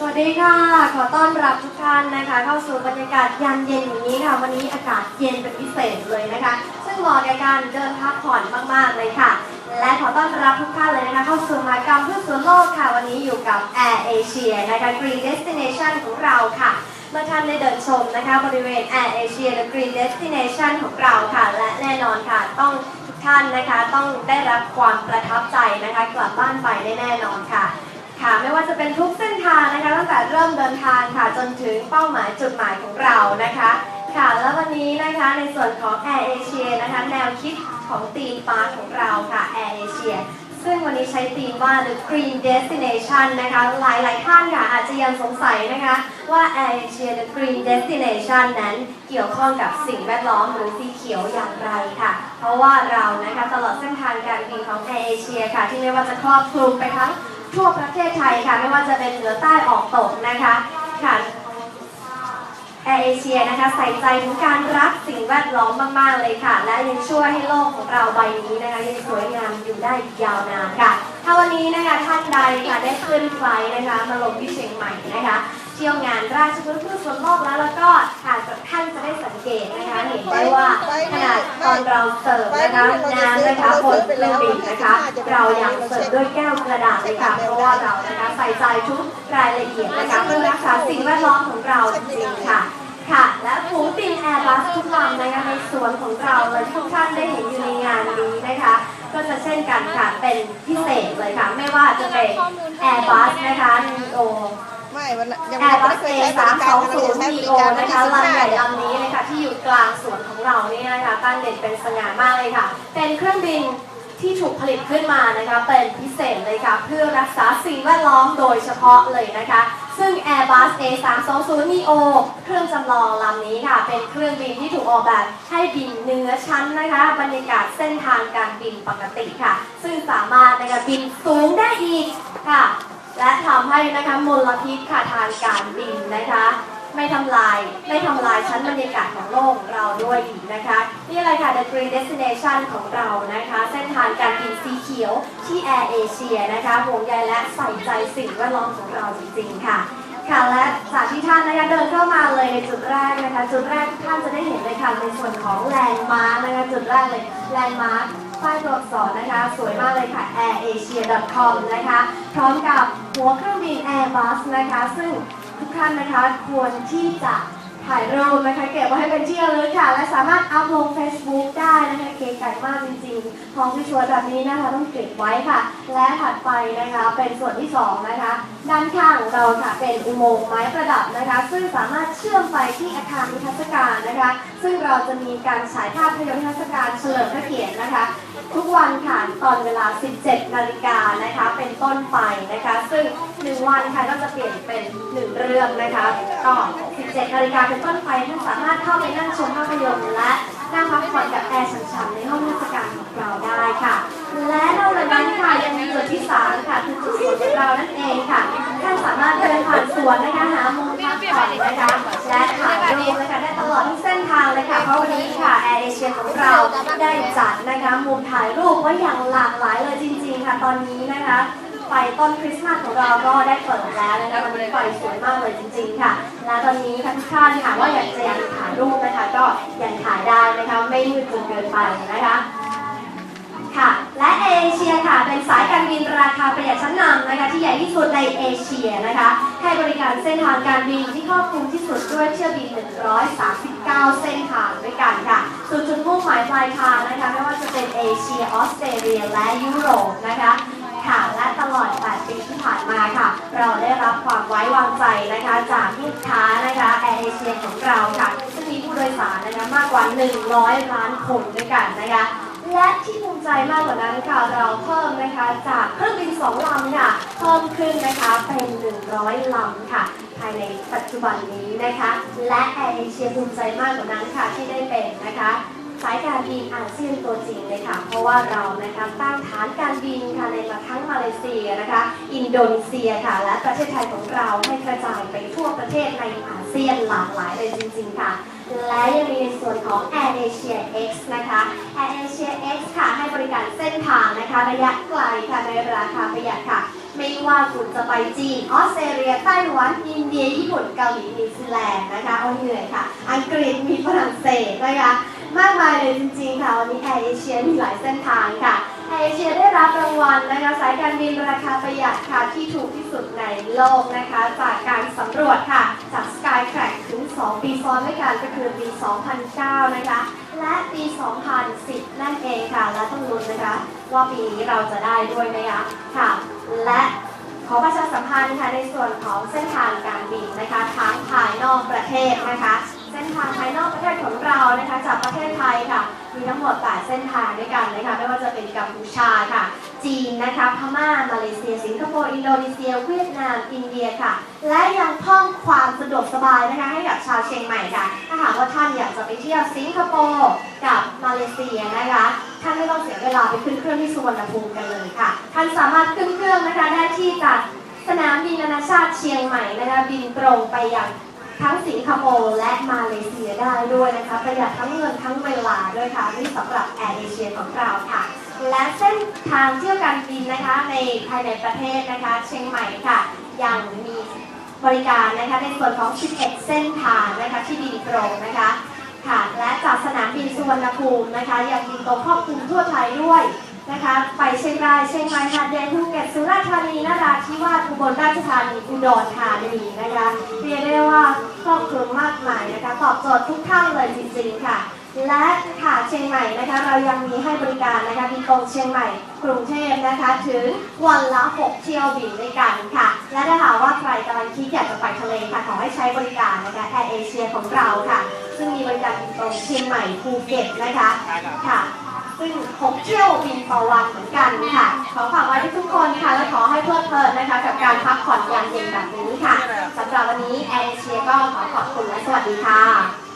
สวัสดีค่ะ ขอต้อนรับทุกท่านนะคะ เข้าสู่บรรยากาศยามเย็นอย่างนี้ค่ะ วันนี้อากาศเย็นเป็นพิเศษเลยนะคะ ซึ่งเหมาะกับการเดินพักผ่อนมาก ๆ เลยค่ะ และขอต้อนรับทุกท่านเลยนะคะ เข้าสู่มหากรรมเพื่อส่วนโลกค่ะ วันนี้อยู่กับ Air Asia นะคะ Green Destination ของเราค่ะเมื่อท่านได้เดินชมนะคะ บริเวณ Air Asia และ Green Destination ของเราค่ะ และแน่นอนค่ะต้องทุกท่านนะคะต้องได้รับความประทับใจนะคะ กลับบ้านไปได้แน่นอนค่ะ ค่ะไม่ว่าจะเป็นทุกเส้นทางนะคะตั้งแต่เริ่มเดินทางค่ะจนถึงเป้าหมายจุดหมายของเรานะคะค่ะแล้ววันนี้นะคะในส่วนของ Air Asia นะคะแนวคิดของธีมปาร์คของเราค่ะ Air Asia ซึ่งวันนี้ใช้ธีมว่า The Green Destination นะคะหลายๆท่านค่ะอาจจะยังสงสัยนะคะว่า Air Asia The Green Destination นั้นเกี่ยวข้องกับสิ่งแวดล้อมหรือสีเขียวอย่างไรค่ะ เพราะว่าเรานะคะตลอดเส้นทางการบินของ Air Asia ค่ะที่ไม่ว่าจะครอบคลุมไปทั้ง ทั่วประเทศไทยค่ะ ไม่ว่าจะเป็นเหนือใต้ออกตกนะคะค่ะแอร์เอเชียนะคะ ใส่ใจถึงการรักสิ่งแวดล้อมมาก ๆ เลยค่ะ และยังช่วยให้โลกของเราใบนี้นะคะยังสวยงามอยู่ได้ยาวนานค่ะ ถ้าวันนี้นะคะท่านใดค่ะได้ขึ้นไฟนะคะมาลงที่เชียงใหม่นะคะ เที่ยวงานราชบุรีเพื่อส่วนโลกแล้วแล้วก็ค่ะท่านจะได้สังเกตนะคะเห็นได้ว่าขนาดตอนเราเสิร์ฟนะคะน้ำนะคะบนเครื่องบินนะคะ เรายังเสิร์ฟด้วยแก้วกระดาษเลยค่ะเพราะว่าเรานะคะใส่ใจทุกรายละเอียดนะคะเพื่อรักษาสิ่งแวดล้อมของเราจริงๆค่ะค่ะ และฝูงบินแอร์บัสทุกลำนะคะในสวนของเราเลยที่ทุกท่านได้เห็นอยู่ในงานนี้นะคะ ก็จะเช่นกันค่ะเป็นพิเศษเลยค่ะ ไม่ว่าจะเป็นแอร์บัสนะคะนีโอ ไม่วันยังแอไม่ร์บัได้สเคเอยใช้บสามริสกาอรงศูนย์ใช้มีบริโอการนะคะลำใหญ่ลำนี้นะคะที่อยู่กลางสวนของเรานี่นะคะตั้งเด่นเป็นสง่ามากเลยค่ะ เป็นเครื่องบินที่ถูกผลิตขึ้นมานะคะเป็นพิเศษเลยค่ะ เพื่อรักษาสิ่งแวดล้อมโดยเฉพาะเลยนะคะ ซึ่ง Airbus A320 neo เครื่องจำลองลำนี้ค่ะ เป็นเครื่องบินที่ถูกออกแบบให้บินเหนือชั้นนะคะ บรรยากาศเส้นทางการบินปกติค่ะ ซึ่งสามารถนะคะบินสูงได้อีกค่ะ และทำให้นะคะมลพิษค่ะทางการบินนะคะ ไม่ทำลายไม่ทำลายชั้นบรรยากาศของโลกเราด้วยอีกนะคะ นี่เลยค่ะ The Green Destination ของเรานะคะ เส้นทางการบินสีเขียวที่ Air Asia นะคะห่วงใยและใส่ใจสิ่งแวดล้อมของเราจริง ๆ ค่ะค่ะและจากที่ท่านนะคะเดินเข้ามาเลยในจุดแรกนะคะ จุดแรกท่านจะได้เห็นเลยค่ะในส่วนของแลนด์มาร์กนะคะจุดแรกเลยแลนด์มาร์ก ป้ายตัวอักษรนะคะ สวยมากเลยค่ะ airasia.com นะคะ พร้อมกับหัวเครื่องบิน Airbus นะคะ ซึ่งทุกท่านนะคะควรที่จะถ่ายรูปนะคะเก็บไว้ให้เป็นที่ระลึกค่ะ และสามารถอัพลง Facebook ได้นะคะเก๋ไก่มากจริงๆของที่สวยแบบนี้นะคะต้องเก็บไว้ค่ะ และถัดไปนะคะเป็นส่วนที่สองนะคะด้านข้างของเราค่ะเป็นอุโมงค์ไม้ประดับนะคะ ซึ่งสามารถเชื่อมไปที่อาคารนิทรรศการนะคะซึ่งเราจะมีการฉายภาพยนตร์นิทศการเฉลิมพระเกียรตินะคะ ทุกวันค่ะตอนเวลา 17 นาฬิกานะคะ เป็นต้นไปนะคะ ซึ่ง 1 วันค่ะก็จะเปลี่ยนเป็น 1 เรื่องนะคะก็ 17 นาฬิกาเป็นต้นไปท่านสามารถเข้าไปนั่งชมภาพยนตร์และนั่งพักผ่อนกับแอร์ฉ่ำๆในห้องนิทศการของเราได้ค่ะ และนอกจากนั้นค่ะยังมีจุดที่ 3 ค่ะคือจุดสวนของเรานั่นเองค่ะท่านสามารถเดินผ่านสวนนะคะหามุม ยของเราได้จัดนะคะมุมถ่ายรูปไว้อย่างหลากหลายเลยจริง ๆ ค่ะตอนนี้นะคะไฟต้นคริสต์มาสของเราก็ได้เปิดแล้วนะคะวันนี้ไฟสวยมากเลยจริง ๆ ค่ะ และตอนนี้ค่ะทุกท่านค่ะว่าอยากจะอยากถ่ายรูปนะคะ ก็ยังถ่ายได้นะคะไม่มืดจนเกินไปนะคะค่ะและเอเชียค่ะเป็นสายการบินราคาประหยัดชั้นนำนะคะที่ใหญ่ที่สุดในเอเชียนะคะให้บริการเส้นทางการบินที่ครอบคลุมที่สุดด้วยเที่ยวบิน 139 เส้นทางด้วยกันค่ะ สู่จุดมุ่งหมายปลายทางนะคะไม่ว่าจะเป็นเอเชียออสเตรเลียและยุโรปนะคะค่ะและตลอด 8 ปีที่ผ่านมาค่ะ เราได้รับความไว้วางใจนะคะ จากลูกค้านะคะแอร์เอเชียของเราค่ะซึ่งมีผู้โดยสารนะคะมากกว่า 100 ล้านคนด้วยกันนะคะและที่ภูมิใจมากกว่านั้นค่ะเราเพิ่มนะคะจากเครื่องบิน 2 ลำค่ะ เพิ่มขึ้นนะคะเป็น 100 ลำค่ะ ยในปัจจุบันนี้นะคะ และแอร์เอเชียภูมิใจมากกว่านั้นค่ะที่ได้เป็นนะคะสายการบินอาเซียนตัวจริงเลยค่ะ เพราะว่าเรานะคะตั้งฐานการบินค่ะในมาทั้งมาเลเซียนะคะ อินโดนีเซียค่ะ และประเทศไทยของเราให้กระจายไปทั่วประเทศในอาเซียนหลากหลายเลยจริง ๆ ค่ะ และยังมีในส่วนของ Air Asia X นะคะ Air Asia X ค่ะให้บริการเส้นทางนะคะระยะไกลค่ะในราคาประหยัดค่ะ ไม่ว่าคุณจะไปจีนออสเตรเลียไต้หวันอินเดียญี่ปุ่นเกาหลีนิวซีแลนด์นะคะโอ้เหนื่อยค่ะ อังกฤษมีฝรั่งเศสนะคะมากมายเลยจริงๆค่ะ วันนี้แอร์เอเชียมีหลายเส้นทางค่ะแอร์เอเชียได้รับรางวัลนะคะสายการบินราคาประหยัดค่ะที่ถูกที่สุดในโลกนะคะ จากการสำรวจค่ะ จาก Skytrack ถึง 2 ปีซ้อนด้วยกันก็คือปี 2009 นะคะ และปี 2010 นั่นเองค่ะ และต้องลุ้นนะคะ ว่าปีนี้เราจะได้ด้วยไหมคะค่ะ และขอประชาสัมพันธ์ค่ะในส่วนของเส้นทางการบินนะคะทั้งภายนอกประเทศนะคะเส้นทางภายนอกประเทศของเรานะคะจากประเทศไทยค่ะ มีทั้งหมด 8 เส้นทางด้วยกันนะคะไม่ว่าจะเป็นกัมพูชาค่ะ จีนนะคะพม่ามาเลเซีย สิงคโปร์อินโดนีเซีย เวียดนามอินเดียค่ะ และยังเพิ่มความสะดวกสบายนะคะให้กับชาวเชียงใหม่ค่ะถ้าหากว่าท่านอยากจะไปเที่ยวสิงคโปร์กับมาเลเซียนะคะ ท่านไม่ต้องเสียเวลาไปขึ้นเครื่องที่สุวรรณภูมิกันเลยค่ะ ท่านสามารถขึ้นเครื่องนะคะได้ที่จากสนามบินนานาชาติเชียงใหม่นะคะบินตรงไปยังทั้งสิงคโปร์และมาเลเซียได้ด้วยนะคะประหยัดทั้งเงินทั้งเวลาด้วยค่ะนี่สำหรับแอร์เอเชียของเราค่ะ และเส้นทางเที่ยวการบินนะคะในภายในประเทศนะคะ เชียงใหม่ค่ะยังมีบริการนะคะในส่วนของ 11 เส้นทางนะคะที่บินตรงนะคะ ค่ะและจากสนามบินสุวรรณภูมินะคะยังบินตรงครอบคลุมทั่วไทยด้วยนะคะไปเชียงรายเชียงใหม่หาดใหญ่ภูเก็ตสุราษฎร์ธานีนราธิวาสอุบลราชธานีอุดรธานีนะคะเรียกได้ว่าครอบคลุมมากมายนะคะตอบโจทย์ทุกท่านเลยจริงๆค่ะ และค่ะเชียงใหม่นะคะเรายังมีให้บริการนะคะบินตรงเชียงใหม่กรุงเทพนะคะถึงวันละ 6 เที่ยวบินด้วยกันค่ะ และถ้าหากว่าใครกำลังคิดอยากจะไปทะเลค่ะขอให้ใช้บริการนะคะแอร์เอเชียของเราค่ะ ซึ่งมีบริการบินตรงเชียงใหม่ภูเก็ตนะคะค่ะ ซึ่ง6เที่ยวบินต่อวันเหมือนกันค่ะ ขอฝากไว้ทุกคนค่ะ และขอให้เพลิดเพลินนะคะ กับการพักผ่อนยามเย็นแบบนี้ค่ะสำหรับวันนี้แอร์เอเชียก็ขอขอบคุณและสวัสดีค่ะ